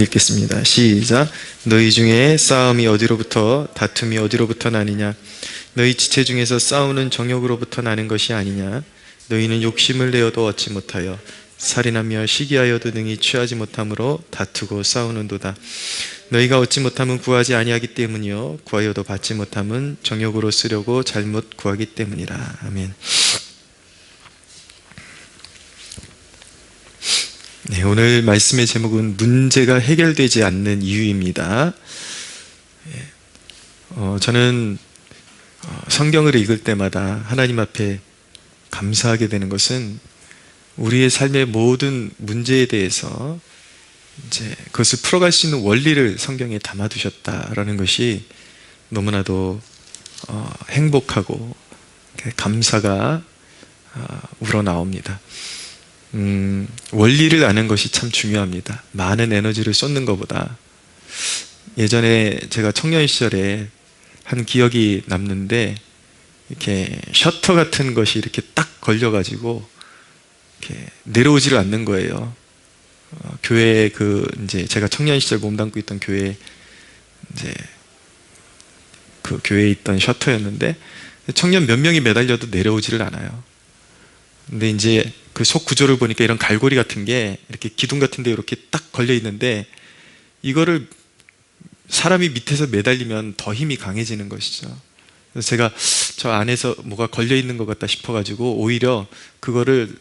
읽겠습니다. 시작. 너희 중에 싸움이 어디로부터 다툼이 어디로부터 나느냐? 너희 지체 중에서 싸우는 정욕으로부터 나는 것이 아니냐? 너희는 욕심을 내어도 얻지 못하여 살인하며 시기하여도 능히 취하지 못함으로 다투고 싸우는도다. 너희가 얻지 못함은 구하지 아니하기 때문이요 구하여도 받지 못함은 정욕으로 쓰려고 잘못 구하기 때문이라. 아멘. 네, 오늘 말씀의 제목은 문제가 해결되지 않는 이유입니다. 예, 어, 저는 어, 성경을 읽을 때마다 하나님 앞에 감사하게 되는 것은 우리의 삶의 모든 문제에 대해서 이제 그것을 풀어갈 수 있는 원리를 성경에 담아두셨다라는 것이 너무나도 어, 행복하고 감사가 어, 우러나옵니다. 음, 원리를 아는 것이 참 중요합니다. 많은 에너지를 쏟는 것보다 예전에 제가 청년 시절에 한 기억이 남는데 이렇게 셔터 같은 것이 이렇게 딱 걸려가지고 이렇게 내려오지를 않는 거예요. 어, 교회 그 이제 제가 청년 시절 몸담고 있던 교회 이제 그 교회에 있던 셔터였는데 청년 몇 명이 매달려도 내려오지를 않아요. 근데 이제 그 속 구조를 보니까 이런 갈고리 같은 게 이렇게 기둥 같은 데 이렇게 딱 걸려 있는데 이거를 사람이 밑에서 매달리면 더 힘이 강해지는 것이죠. 그래서 제가 저 안에서 뭐가 걸려 있는 것 같다 싶어가지고 오히려 그거를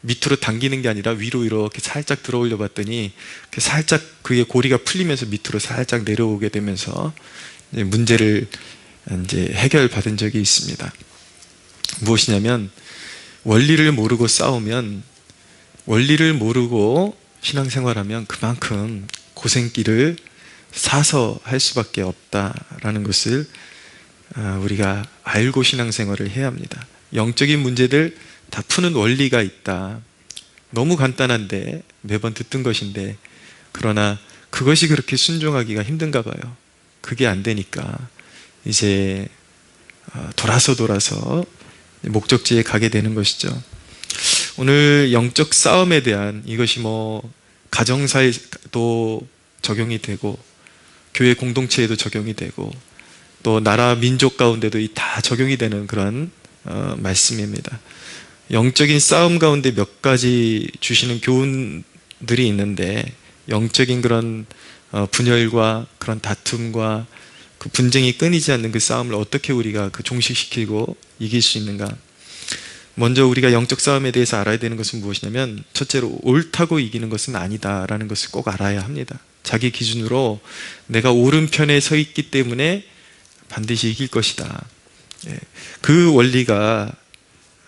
밑으로 당기는 게 아니라 위로 이렇게 살짝 들어 올려 봤더니 살짝 그게 고리가 풀리면서 밑으로 살짝 내려오게 되면서 문제를 이제 해결받은 적이 있습니다. 무엇이냐면 원리를 모르고 싸우면 원리를 모르고 신앙생활하면 그만큼 고생길을 사서 할 수밖에 없다라는 것을 아, 우리가 알고 신앙생활을 해야 합니다. 영적인 문제들 다 푸는 원리가 있다. 너무 간단한데 매번 듣던 것인데 그러나 그것이 그렇게 순종하기가 힘든가 봐요. 그게 안 되니까 이제 아, 돌아서 돌아서 목적지에 가게 되는 것이죠. 오늘 영적 싸움에 대한 이것이 뭐 가정사에도 적용이 되고 교회 공동체에도 적용이 되고 또 나라 민족 가운데도 다 적용이 되는 그런 어, 말씀입니다. 영적인 싸움 가운데 몇 가지 주시는 교훈들이 있는데 영적인 그런 어, 분열과 그런 다툼과 그 분쟁이 끊이지 않는 그 싸움을 어떻게 우리가 그 종식시키고 이길 수 있는가? 먼저 우리가 영적 싸움에 대해서 알아야 되는 것은 무엇이냐면 첫째로 옳다고 이기는 것은 아니다라는 것을 꼭 알아야 합니다. 자기 기준으로 내가 오른편에 서 있기 때문에 반드시 이길 것이다. 예, 그 원리가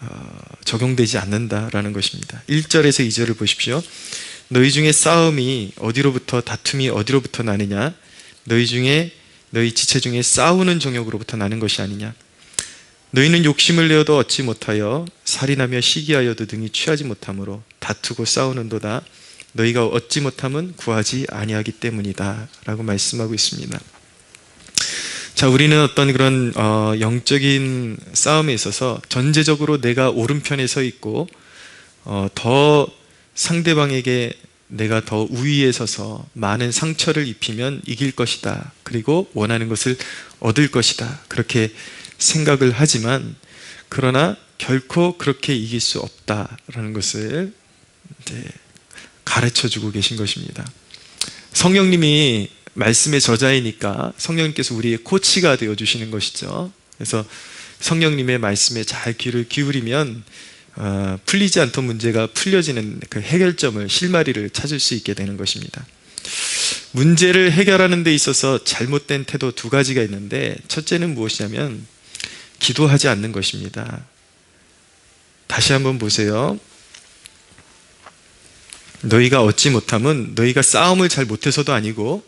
어, 적용되지 않는다라는 것입니다. 1절에서 2절을 보십시오. 너희 중에 싸움이 어디로부터 다툼이 어디로부터 나느냐? 너희 중에 너희 지체 중에 싸우는 정욕으로부터 나는 것이 아니냐? 너희는 욕심을 내어도 얻지 못하여 살인하며 시기하여도 등이 취하지 못함으로 다투고 싸우는도다. 너희가 얻지 못함은 구하지 아니하기 때문이다 라고 말씀하고 있습니다. 자, 우리는 어떤 그런 어, 영적인 싸움에 있어서 전제적으로 내가 오른편에 서 있고 어, 더 상대방에게 내가 더 우위에 서서 많은 상처를 입히면 이길 것이다. 그리고 원하는 것을 얻을 것이다. 그렇게 생각을 하지만 그러나 결코 그렇게 이길 수 없다라는 것을 가르쳐 주고 계신 것입니다. 성령님이 말씀의 저자이니까 성령님께서 우리의 코치가 되어 주시는 것이죠. 그래서 성령님의 말씀에 잘 귀를 기울이면 어, 풀리지 않던 문제가 풀려지는 그 해결점을 실마리를 찾을 수 있게 되는 것입니다. 문제를 해결하는 데 있어서 잘못된 태도 두 가지가 있는데 첫째는 무엇이냐면 기도하지 않는 것입니다. 다시 한번 보세요. 너희가 얻지 못함은 너희가 싸움을 잘 못해서도 아니고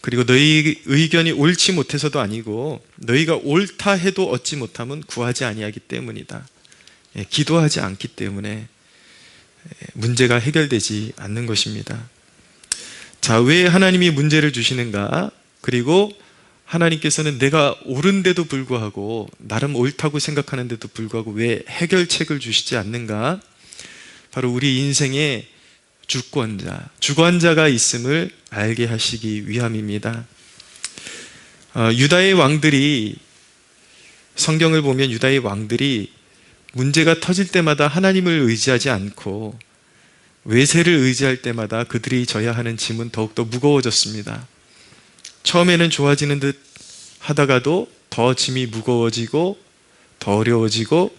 그리고 너희 의견이 옳지 못해서도 아니고 너희가 옳다 해도 얻지 못함은 구하지 아니하기 때문이다. 예, 기도하지 않기 때문에 예, 문제가 해결되지 않는 것입니다. 자, 왜 하나님이 문제를 주시는가? 그리고 하나님께서는 내가 옳은데도 불구하고 나름 옳다고 생각하는데도 불구하고 왜 해결책을 주시지 않는가? 바로 우리 인생에 주권자, 주관자가 있음을 알게 하시기 위함입니다. 어, 유다의 왕들이 성경을 보면 유다의 왕들이 문제가 터질 때마다 하나님을 의지하지 않고 외세를 의지할 때마다 그들이 져야 하는 짐은 더욱더 무거워졌습니다. 처음에는 좋아지는 듯 하다가도 더 짐이 무거워지고 더 어려워지고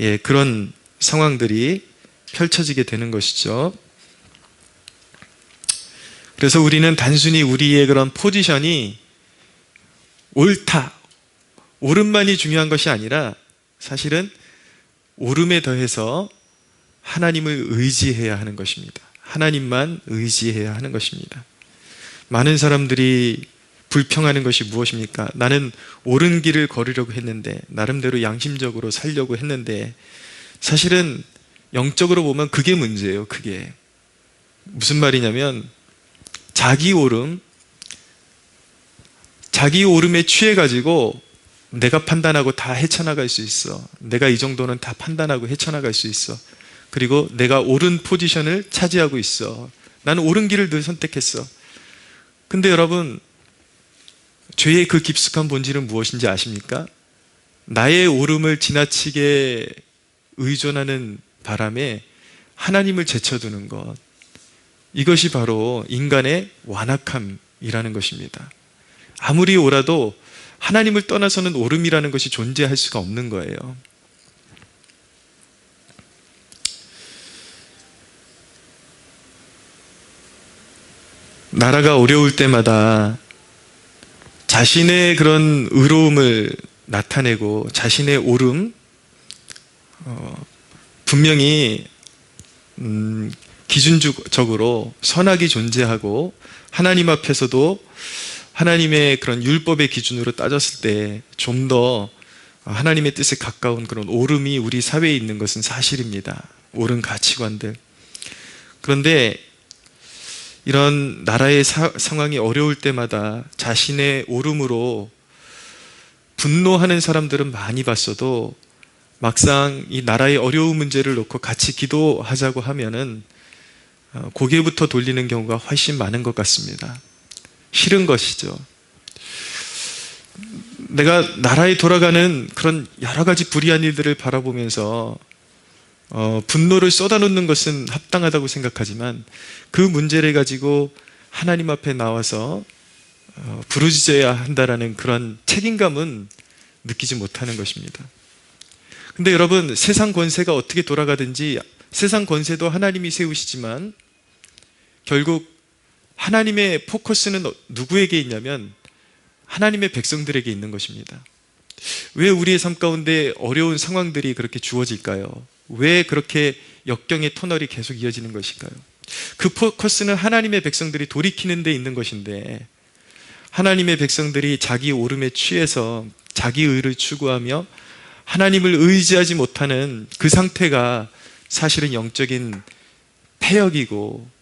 예, 그런 상황들이 펼쳐지게 되는 것이죠. 그래서 우리는 단순히 우리의 그런 포지션이 옳다, 옳음만이 중요한 것이 아니라 사실은 옳음에 더해서 하나님을 의지해야 하는 것입니다. 하나님만 의지해야 하는 것입니다. 많은 사람들이 불평하는 것이 무엇입니까? 나는 옳은 길을 걸으려고 했는데, 나름대로 양심적으로 살려고 했는데, 사실은 영적으로 보면 그게 문제예요, 그게. 무슨 말이냐면, 자기 옳음, 자기 옳음에 취해가지고 내가 판단하고 다 헤쳐나갈 수 있어. 내가 이 정도는 다 판단하고 헤쳐나갈 수 있어. 그리고 내가 옳은 포지션을 차지하고 있어. 나는 옳은 길을 늘 선택했어. 근데 여러분, 죄의 그 깊숙한 본질은 무엇인지 아십니까? 나의 옳음을 지나치게 의존하는 바람에 하나님을 제쳐두는 것. 이것이 바로 인간의 완악함이라는 것입니다. 아무리 옳아도 하나님을 떠나서는 옳음이라는 것이 존재할 수가 없는 거예요. 나라가 어려울 때마다 자신의 그런 의로움을 나타내고 자신의 옳음, 어, 분명히 음, 기준적으로 선악이 존재하고 하나님 앞에서도 하나님의 그런 율법의 기준으로 따졌을 때 좀 더 하나님의 뜻에 가까운 그런 옳음이 우리 사회에 있는 것은 사실입니다. 옳은 가치관들. 그런데 이런 나라의 사- 상황이 어려울 때마다 자신의 옳음으로 분노하는 사람들은 많이 봤어도 막상 이 나라의 어려운 문제를 놓고 같이 기도하자고 하면은 어, 고개부터 돌리는 경우가 훨씬 많은 것 같습니다. 싫은 것이죠. 내가 나라에 돌아가는 그런 여러 가지 불의한 일들을 바라보면서 어, 분노를 쏟아놓는 것은 합당하다고 생각하지만 그 문제를 가지고 하나님 앞에 나와서 어, 부르짖어야 한다라는 그런 책임감은 느끼지 못하는 것입니다. 근데 여러분 세상 권세가 어떻게 돌아가든지 세상 권세도 하나님이 세우시지만 결국 하나님의 포커스는 누구에게 있냐면 하나님의 백성들에게 있는 것입니다. 왜 우리의 삶 가운데 어려운 상황들이 그렇게 주어질까요? 왜 그렇게 역경의 터널이 계속 이어지는 것일까요? 그 포커스는 하나님의 백성들이 돌이키는 데 있는 것인데 하나님의 백성들이 자기 오름에 취해서 자기 의를 추구하며 하나님을 의지하지 못하는 그 상태가 사실은 영적인 폐역이고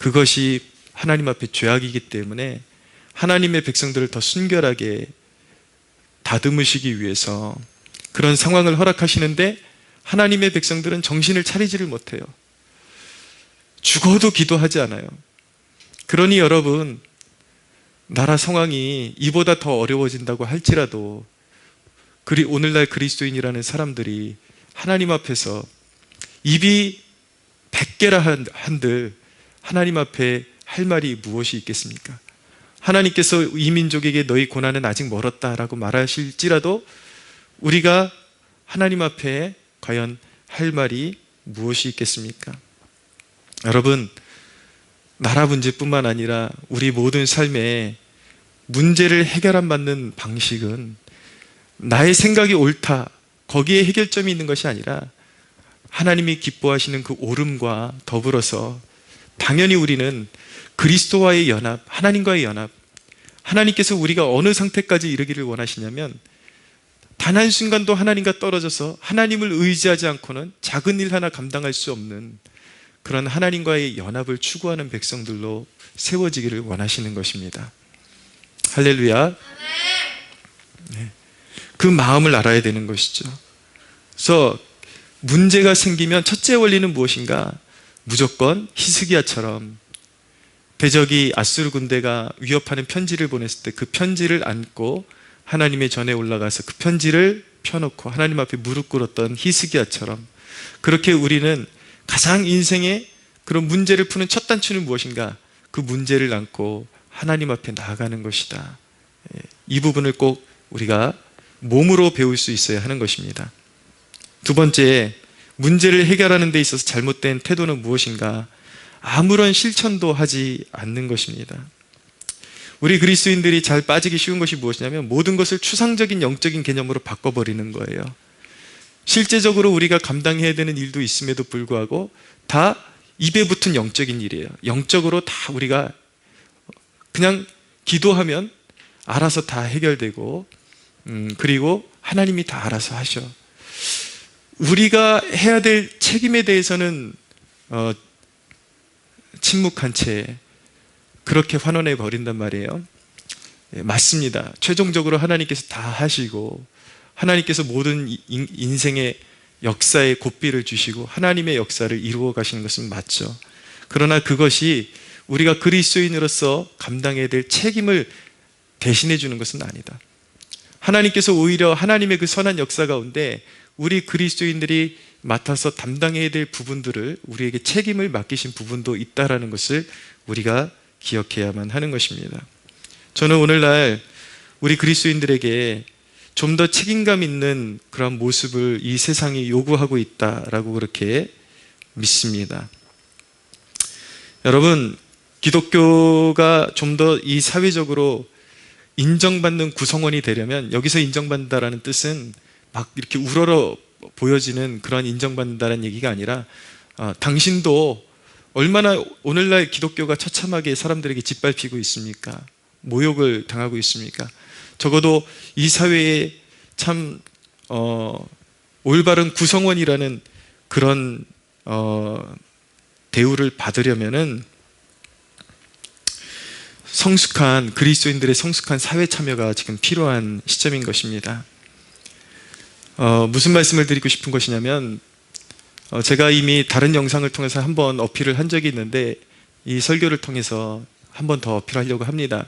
그것이 하나님 앞에 죄악이기 때문에 하나님의 백성들을 더 순결하게 다듬으시기 위해서 그런 상황을 허락하시는데 하나님의 백성들은 정신을 차리지를 못해요. 죽어도 기도하지 않아요. 그러니 여러분, 나라 상황이 이보다 더 어려워진다고 할지라도 그리 오늘날 그리스도인이라는 사람들이 하나님 앞에서 입이 백개라 한- 한들 하나님 앞에 할 말이 무엇이 있겠습니까? 하나님께서 이 민족에게 너희 고난은 아직 멀었다라고 말하실지라도 우리가 하나님 앞에 과연 할 말이 무엇이 있겠습니까? 여러분, 나라 문제뿐만 아니라 우리 모든 삶에 문제를 해결안 받는 방식은 나의 생각이 옳다, 거기에 해결점이 있는 것이 아니라 하나님이 기뻐하시는 그 옳음과 더불어서 당연히 우리는 그리스도와의 연합, 하나님과의 연합, 하나님께서 우리가 어느 상태까지 이르기를 원하시냐면 단 한순간도 하나님과 떨어져서 하나님을 의지하지 않고는 작은 일 하나 감당할 수 없는 그런 하나님과의 연합을 추구하는 백성들로 세워지기를 원하시는 것입니다. 할렐루야. 네. 그 마음을 알아야 되는 것이죠. 그래서 문제가 생기면 첫째 원리는 무엇인가? 무조건 히스기야처럼 대적이 아수르 군대가 위협하는 편지를 보냈을 때 그 편지를 안고 하나님의 전에 올라가서 그 편지를 펴놓고 하나님 앞에 무릎 꿇었던 히스기야처럼 그렇게 우리는 가장 인생의 그런 문제를 푸는 첫 단추는 무엇인가? 그 문제를 안고 하나님 앞에 나아가는 것이다. 예, 이 부분을 꼭 우리가 몸으로 배울 수 있어야 하는 것입니다. 두 번째, 문제를 해결하는 데 있어서 잘못된 태도는 무엇인가? 아무런 실천도 하지 않는 것입니다. 우리 그리스도인들이 잘 빠지기 쉬운 것이 무엇이냐면 모든 것을 추상적인 영적인 개념으로 바꿔버리는 거예요. 실제적으로 우리가 감당해야 되는 일도 있음에도 불구하고 다 입에 붙은 영적인 일이에요. 영적으로 다 우리가 그냥 기도하면 알아서 다 해결되고, 음, 그리고 하나님이 다 알아서 하셔. 우리가 해야 될 책임에 대해서는 어, 침묵한 채 그렇게 환원해 버린단 말이에요. 예, 맞습니다. 최종적으로 하나님께서 다 하시고 하나님께서 모든 인- 인생의 역사의 고삐를 주시고 하나님의 역사를 이루어 가시는 것은 맞죠. 그러나 그것이 우리가 그리스도인으로서 감당해야 될 책임을 대신해 주는 것은 아니다. 하나님께서 오히려 하나님의 그 선한 역사 가운데 우리 그리스도인들이 맡아서 담당해야 될 부분들을 우리에게 책임을 맡기신 부분도 있다라는 것을 우리가 기억해야만 하는 것입니다. 저는 오늘날 우리 그리스도인들에게 좀 더 책임감 있는 그런 모습을 이 세상이 요구하고 있다라고 그렇게 믿습니다. 여러분, 기독교가 좀 더 이 사회적으로 인정받는 구성원이 되려면 여기서 인정받는다라는 뜻은 막 이렇게 우러러 보여지는 그런 인정받는다는 얘기가 아니라 어, 당신도 얼마나 오늘날 기독교가 처참하게 사람들에게 짓밟히고 있습니까? 모욕을 당하고 있습니까? 적어도 이 사회에 참 어, 올바른 구성원이라는 그런 어, 대우를 받으려면은 성숙한 그리스도인들의 성숙한 사회 참여가 지금 필요한 시점인 것입니다. 어, 무슨 말씀을 드리고 싶은 것이냐면 어, 제가 이미 다른 영상을 통해서 한번 어필을 한 적이 있는데 이 설교를 통해서 한번 더 어필하려고 합니다.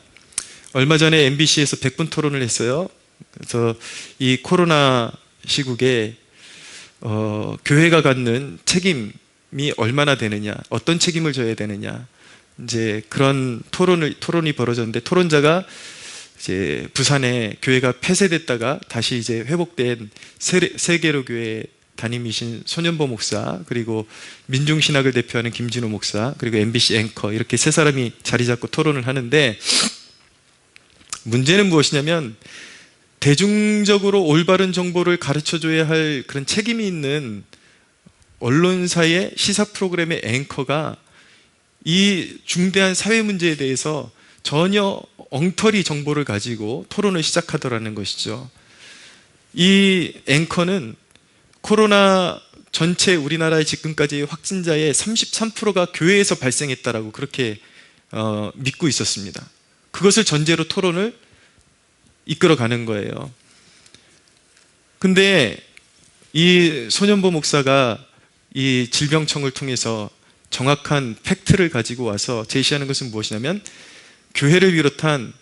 얼마 전에 MBC에서 100분 토론을 했어요. 그래서 이 코로나 시국에 어, 교회가 갖는 책임이 얼마나 되느냐, 어떤 책임을 져야 되느냐, 이제 그런 토론을 토론이 벌어졌는데 토론자가 이제 부산에 교회가 폐쇄됐다가 다시 이제 회복된 세- 세계로 교회 담임이신 손현보 목사 그리고 민중신학을 대표하는 김진호 목사 그리고 MBC 앵커 이렇게 세 사람이 자리 잡고 토론을 하는데 문제는 무엇이냐면 대중적으로 올바른 정보를 가르쳐 줘야 할 그런 책임이 있는 언론사의 시사 프로그램의 앵커가 이 중대한 사회 문제에 대해서 전혀 엉터리 정보를 가지고 토론을 시작하더라는 것이죠. 이 앵커는 코로나 전체 우리나라의 지금까지 확진자의 33%가 교회에서 발생했다라고 그렇게 어, 믿고 있었습니다. 그것을 전제로 토론을 이끌어가는 거예요. 근데 이 소년보 목사가 이 질병청을 통해서 정확한 팩트를 가지고 와서 제시하는 것은 무엇이냐면 교회를 비롯한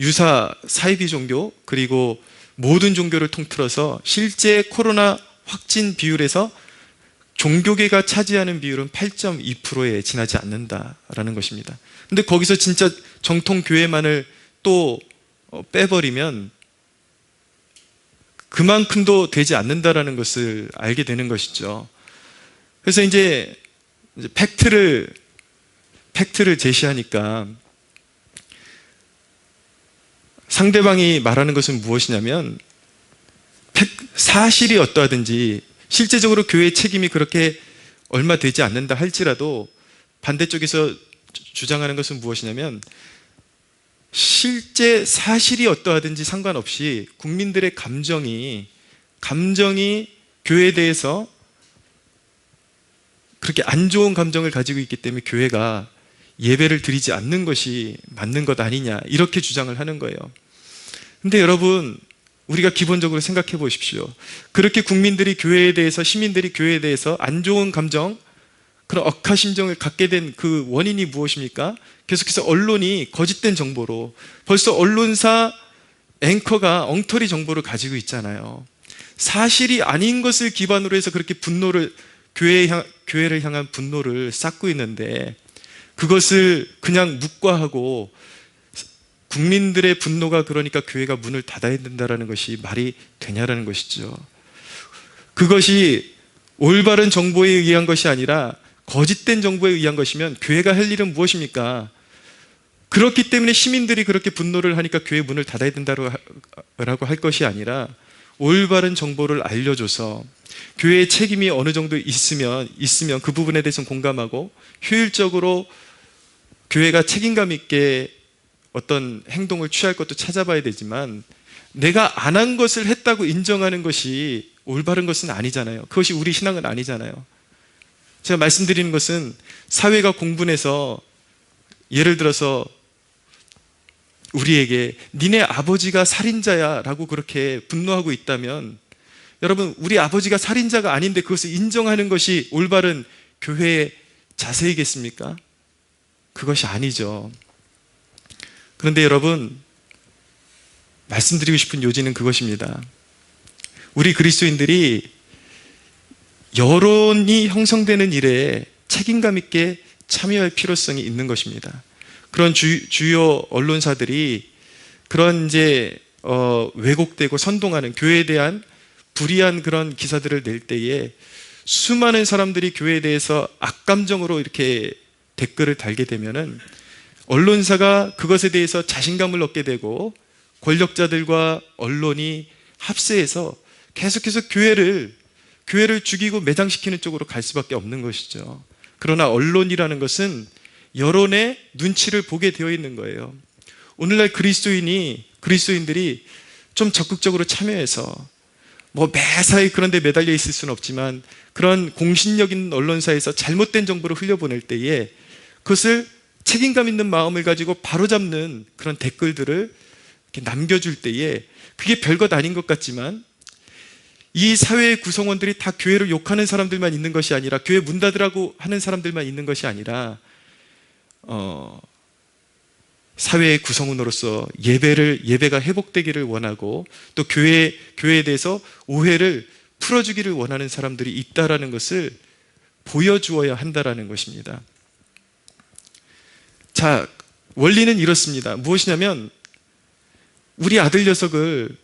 유사 사이비 종교 그리고 모든 종교를 통틀어서 실제 코로나 확진 비율에서 종교계가 차지하는 비율은 8.2%에 지나지 않는다라는 것입니다. 근데 거기서 진짜 정통 교회만을 또 어, 빼버리면 그만큼도 되지 않는다라는 것을 알게 되는 것이죠. 그래서 이제 이제 팩트를 팩트를 제시하니까 상대방이 말하는 것은 무엇이냐면 팩- 사실이 어떠하든지 실제적으로 교회의 책임이 그렇게 얼마 되지 않는다 할지라도 반대쪽에서 주- 주장하는 것은 무엇이냐면 실제 사실이 어떠하든지 상관없이 국민들의 감정이 감정이 교회에 대해서 그렇게 안 좋은 감정을 가지고 있기 때문에 교회가 예배를 드리지 않는 것이 맞는 것 아니냐 이렇게 주장을 하는 거예요. 근데 여러분 우리가 기본적으로 생각해 보십시오. 그렇게 국민들이 교회에 대해서 시민들이 교회에 대해서 안 좋은 감정 그런 억하심정을 갖게 된 그 원인이 무엇입니까? 계속해서 언론이 거짓된 정보로 벌써 언론사 앵커가 엉터리 정보를 가지고 있잖아요. 사실이 아닌 것을 기반으로 해서 그렇게 분노를 교회 향, 교회를 향한 분노를 쌓고 있는데 그것을 그냥 묵과하고 국민들의 분노가 그러니까 교회가 문을 닫아야 된다라는 것이 말이 되냐라는 것이죠. 그것이 올바른 정보에 의한 것이 아니라 거짓된 정보에 의한 것이면 교회가 할 일은 무엇입니까? 그렇기 때문에 시민들이 그렇게 분노를 하니까 교회 문을 닫아야 된다고 할 것이 아니라 올바른 정보를 알려줘서 교회의 책임이 어느 정도 있으면 있으면 그 부분에 대해서 공감하고 효율적으로 교회가 책임감 있게 어떤 행동을 취할 것도 찾아봐야 되지만 내가 안 한 것을 했다고 인정하는 것이 올바른 것은 아니잖아요. 그것이 우리 신앙은 아니잖아요. 제가 말씀드리는 것은 사회가 공분해서 예를 들어서 우리에게 니네 아버지가 살인자야 라고 그렇게 분노하고 있다면 여러분 우리 아버지가 살인자가 아닌데 그것을 인정하는 것이 올바른 교회의 자세이겠습니까? 그것이 아니죠. 그런데 여러분 말씀드리고 싶은 요지는 그것입니다. 우리 그리스도인들이 여론이 형성되는 일에 책임감 있게 참여할 필요성이 있는 것입니다. 그런 주, 주요 언론사들이 그런 이제 어, 왜곡되고 선동하는 교회에 대한 불이한 그런 기사들을 낼 때에 수많은 사람들이 교회에 대해서 악감정으로 이렇게 댓글을 달게 되면은 언론사가 그것에 대해서 자신감을 얻게 되고 권력자들과 언론이 합세해서 계속해서 교회를 교회를 죽이고 매장시키는 쪽으로 갈 수밖에 없는 것이죠. 그러나 언론이라는 것은 여론의 눈치를 보게 되어 있는 거예요. 오늘날 그리스도인이 그리스도인들이 좀 적극적으로 참여해서 뭐 매사에 그런 데 매달려 있을 수는 없지만 그런 공신력 있는 언론사에서 잘못된 정보를 흘려보낼 때에 그것을 책임감 있는 마음을 가지고 바로잡는 그런 댓글들을 남겨줄 때에 그게 별것 아닌 것 같지만 이 사회의 구성원들이 다 교회를 욕하는 사람들만 있는 것이 아니라 교회 문 닫으라고 하는 사람들만 있는 것이 아니라 어, 사회의 구성원으로서 예배를 예배가 회복되기를 원하고 또 교회 교회에 대해서 오해를 풀어주기를 원하는 사람들이 있다라는 것을 보여주어야 한다라는 것입니다. 자 원리는 이렇습니다. 무엇이냐면 우리 아들 녀석을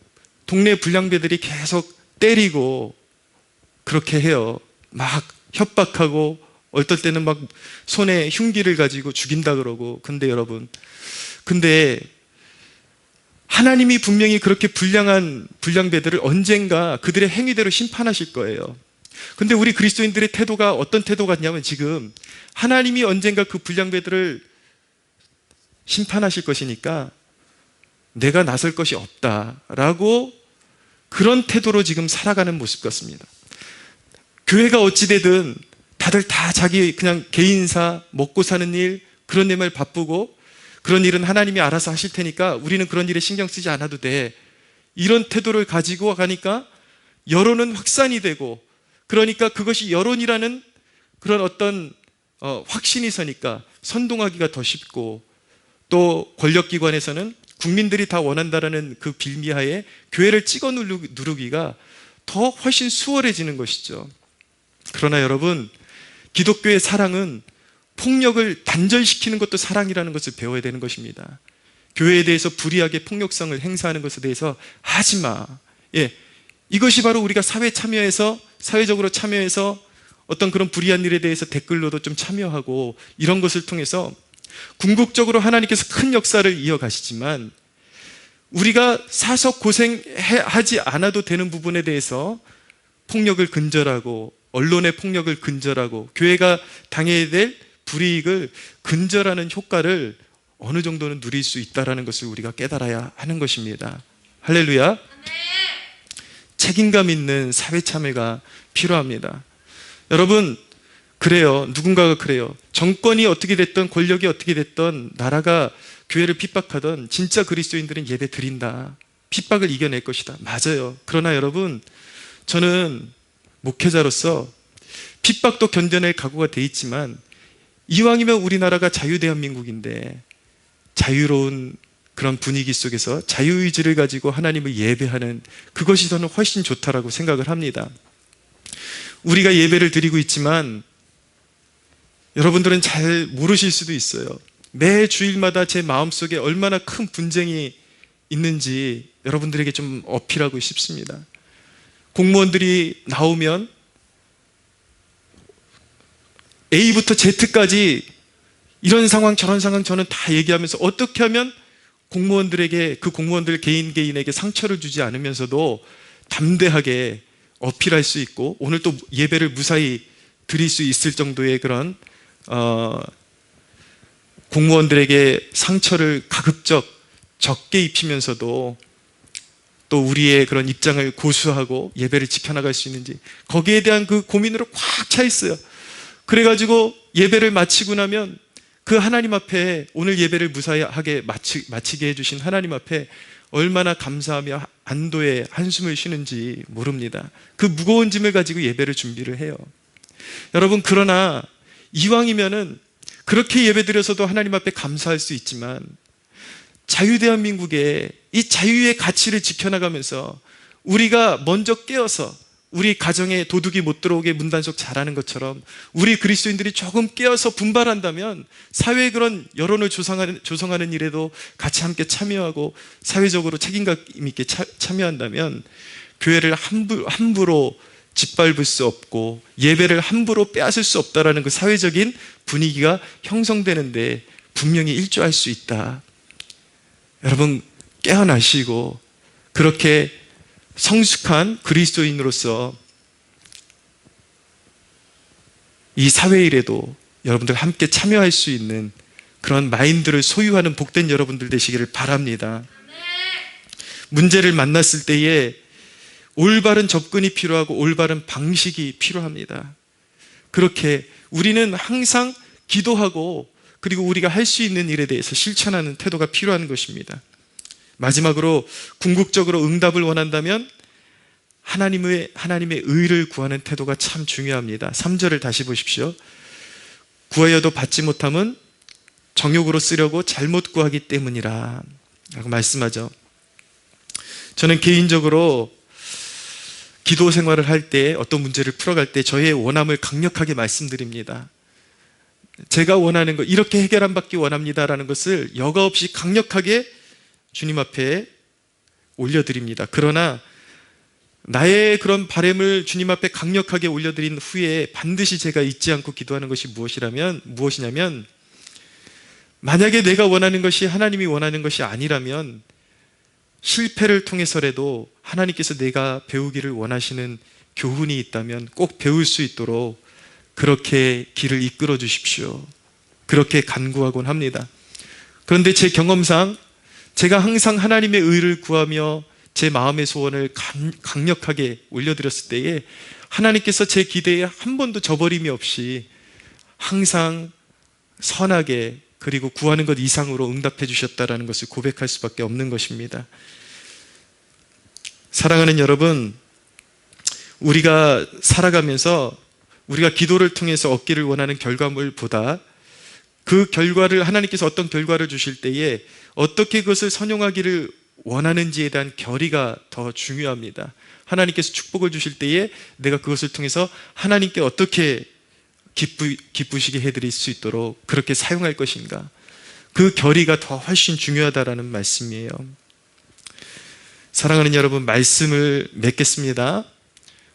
동네 불량배들이 계속 때리고 그렇게 해요. 막 협박하고 어떨 때는 막 손에 흉기를 가지고 죽인다 그러고 근데 여러분 근데 하나님이 분명히 그렇게 불량한 불량배들을 언젠가 그들의 행위대로 심판하실 거예요. 근데 우리 그리스도인들의 태도가 어떤 태도 같냐면 지금 하나님이 언젠가 그 불량배들을 심판하실 것이니까 내가 나설 것이 없다라고 그런 태도로 지금 살아가는 모습 같습니다. 교회가 어찌되든 다들 다 자기 그냥 개인사, 먹고 사는 일, 그런 데만 바쁘고 그런 일은 하나님이 알아서 하실 테니까 우리는 그런 일에 신경 쓰지 않아도 돼. 이런 태도를 가지고 가니까 여론은 확산이 되고 그러니까 그것이 여론이라는 그런 어떤 어, 확신이 서니까 선동하기가 더 쉽고 또 권력기관에서는 국민들이 다 원한다라는 그 빌미하에 교회를 찍어 누르기가 더 훨씬 수월해지는 것이죠. 그러나 여러분, 기독교의 사랑은 폭력을 단절시키는 것도 사랑이라는 것을 배워야 되는 것입니다. 교회에 대해서 불이하게 폭력성을 행사하는 것에 대해서 하지 마. 예. 이것이 바로 우리가 사회 참여해서, 사회적으로 참여해서 어떤 그런 불이한 일에 대해서 댓글로도 좀 참여하고 이런 것을 통해서 궁극적으로 하나님께서 큰 역사를 이어가시지만 우리가 사서 고생하지 않아도 되는 부분에 대해서 폭력을 근절하고 언론의 폭력을 근절하고 교회가 당해야 될 불이익을 근절하는 효과를 어느 정도는 누릴 수 있다는 것을 우리가 깨달아야 하는 것입니다. 할렐루야. 책임감 있는 사회 참여가 필요합니다. 여러분, 그래요. 누군가가 그래요. 정권이 어떻게 됐던 권력이 어떻게 됐던 나라가 교회를 핍박하던 진짜 그리스도인들은 예배 드린다. 핍박을 이겨낼 것이다. 맞아요. 그러나 여러분, 저는 목회자로서 핍박도 견뎌낼 각오가 돼 있지만 이왕이면 우리나라가 자유 대한민국인데 자유로운 그런 분위기 속에서 자유의지를 가지고 하나님을 예배하는 그것이 저는 훨씬 좋다라고 생각을 합니다. 우리가 예배를 드리고 있지만 여러분들은 잘 모르실 수도 있어요. 매 주일마다 제 마음속에 얼마나 큰 분쟁이 있는지 여러분들에게 좀 어필하고 싶습니다. 공무원들이 나오면 A부터 Z까지 이런 상황 저런 상황 저는 다 얘기하면서 어떻게 하면 공무원들에게 그 공무원들 개인 개인에게 상처를 주지 않으면서도 담대하게 어필할 수 있고 오늘 또 예배를 무사히 드릴 수 있을 정도의 그런 어, 공무원들에게 상처를 가급적 적게 입히면서도 또 우리의 그런 입장을 고수하고 예배를 지켜나갈 수 있는지 거기에 대한 그 고민으로 꽉 차 있어요. 그래가지고 예배를 마치고 나면 그 하나님 앞에 오늘 예배를 무사하게 마치, 마치게 해주신 하나님 앞에 얼마나 감사하며 안도의 한숨을 쉬는지 모릅니다. 그 무거운 짐을 가지고 예배를 준비를 해요. 여러분, 그러나 이왕이면은 그렇게 예배드려서도 하나님 앞에 감사할 수 있지만 자유대한민국의 이 자유의 가치를 지켜나가면서 우리가 먼저 깨어서 우리 가정에 도둑이 못 들어오게 문단속 잘하는 것처럼 우리 그리스도인들이 조금 깨어서 분발한다면 사회의 그런 여론을 조성하는, 조성하는 일에도 같이 함께 참여하고 사회적으로 책임감 있게 차, 참여한다면 교회를 함부, 함부로 짓밟을 수 없고 예배를 함부로 빼앗을 수 없다라는 그 사회적인 분위기가 형성되는데 분명히 일조할 수 있다. 여러분 깨어나시고 그렇게 성숙한 그리스도인으로서 이 사회 일에도 여러분들 함께 참여할 수 있는 그런 마인드를 소유하는 복된 여러분들 되시기를 바랍니다. 문제를 만났을 때에 올바른 접근이 필요하고 올바른 방식이 필요합니다. 그렇게 우리는 항상 기도하고 그리고 우리가 할 수 있는 일에 대해서 실천하는 태도가 필요한 것입니다. 마지막으로 궁극적으로 응답을 원한다면 하나님의, 하나님의 의를 구하는 태도가 참 중요합니다. 3절을 다시 보십시오. 구하여도 받지 못함은 정욕으로 쓰려고 잘못 구하기 때문이라. 라고 말씀하죠. 저는 개인적으로 기도 생활을 할 때 어떤 문제를 풀어갈 때 저의 원함을 강력하게 말씀드립니다. 제가 원하는 것, 이렇게 해결 안 받기 원합니다라는 것을 여과 없이 강력하게 주님 앞에 올려드립니다. 그러나 나의 그런 바램을 주님 앞에 강력하게 올려드린 후에 반드시 제가 잊지 않고 기도하는 것이 무엇이라면 무엇이냐면 만약에 내가 원하는 것이 하나님이 원하는 것이 아니라면 실패를 통해서라도 하나님께서 내가 배우기를 원하시는 교훈이 있다면 꼭 배울 수 있도록 그렇게 길을 이끌어 주십시오. 그렇게 간구하곤 합니다. 그런데 제 경험상 제가 항상 하나님의 의를 구하며 제 마음의 소원을 강력하게 올려드렸을 때에 하나님께서 제 기대에 한 번도 저버림이 없이 항상 선하게 그리고 구하는 것 이상으로 응답해 주셨다라는 것을 고백할 수밖에 없는 것입니다. 사랑하는 여러분, 우리가 살아가면서 우리가 기도를 통해서 얻기를 원하는 결과물보다 그 결과를 하나님께서 어떤 결과를 주실 때에 어떻게 그것을 선용하기를 원하는지에 대한 결의가 더 중요합니다. 하나님께서 축복을 주실 때에 내가 그것을 통해서 하나님께 어떻게 기쁘, 기쁘시게 해드릴 수 있도록 그렇게 사용할 것인가. 그 결의가 더 훨씬 중요하다라는 말씀이에요. 사랑하는 여러분, 말씀을 맺겠습니다.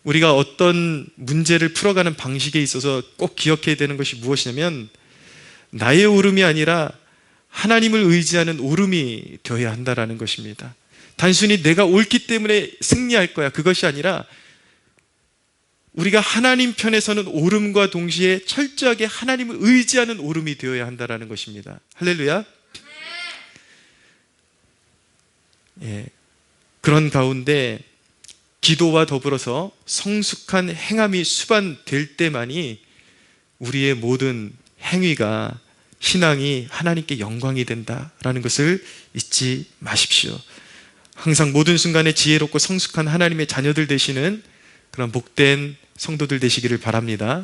우리가 어떤 문제를 풀어가는 방식에 있어서 꼭 기억해야 되는 것이 무엇이냐면 나의 오름이 아니라 하나님을 의지하는 오름이 되어야 한다라는 것입니다. 단순히 내가 옳기 때문에 승리할 거야. 그것이 아니라 우리가 하나님 편에서는 오름과 동시에 철저하게 하나님을 의지하는 오름이 되어야 한다라는 것입니다. 할렐루야. 예. 그런 가운데 기도와 더불어서 성숙한 행함이 수반될 때만이 우리의 모든 행위가 신앙이 하나님께 영광이 된다라는 것을 잊지 마십시오. 항상 모든 순간에 지혜롭고 성숙한 하나님의 자녀들 되시는 그런 복된 성도들 되시기를 바랍니다.